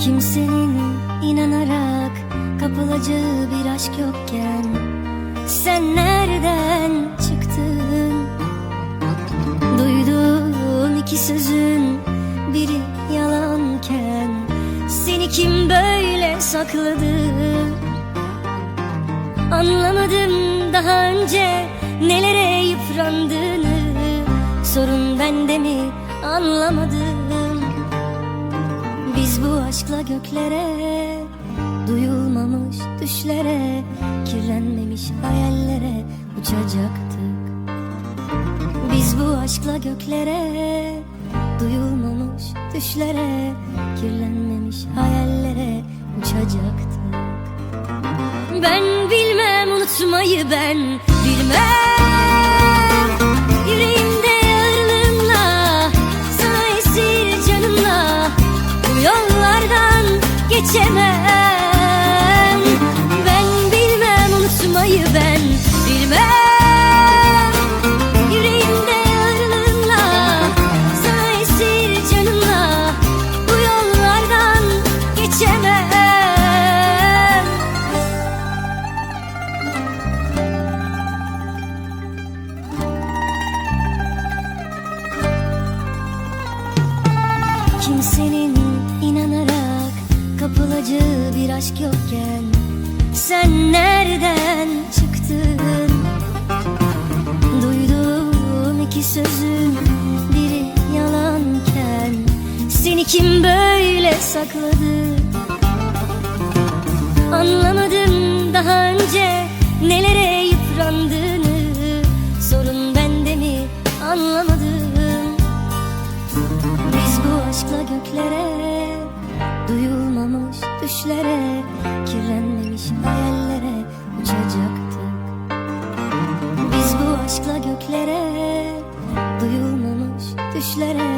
Kimsenin inanarak kapılacağı bir aşk yokken Sen nereden çıktın? Duyduğum iki sözün biri yalanken Seni kim böyle sakladı? Anlamadım daha önce nelere yıprandığını Sorun bende mi anlamadım aşkla göklere Duyulmamış düşlere Kirlenmemiş hayallere uçacaktık. Biz bu aşkla göklere Duyulmamış düşlere Kirlenmemiş hayallere uçacaktık. Ben bilmem unutmayı ben bilmem geçemem. Ben bilmem unutmayı ben bilmem. Yüreğimde ağırlığımla Sana esir canımla Bu yollardan geçemem. Kimsenin inanarak kapılacağı bir aşk yokken Sen nereden çıktın? Duyduğum iki sözün biri yalanken Seni kim böyle sakladı? Anlamadım daha önce nelere yıprandığını Sorun bende mi anlamadım biz bu aşkla göklere düşlere Kirlenmemiş hayallere Uçacaktık Biz bu aşkla göklere Duyulmamış düşlere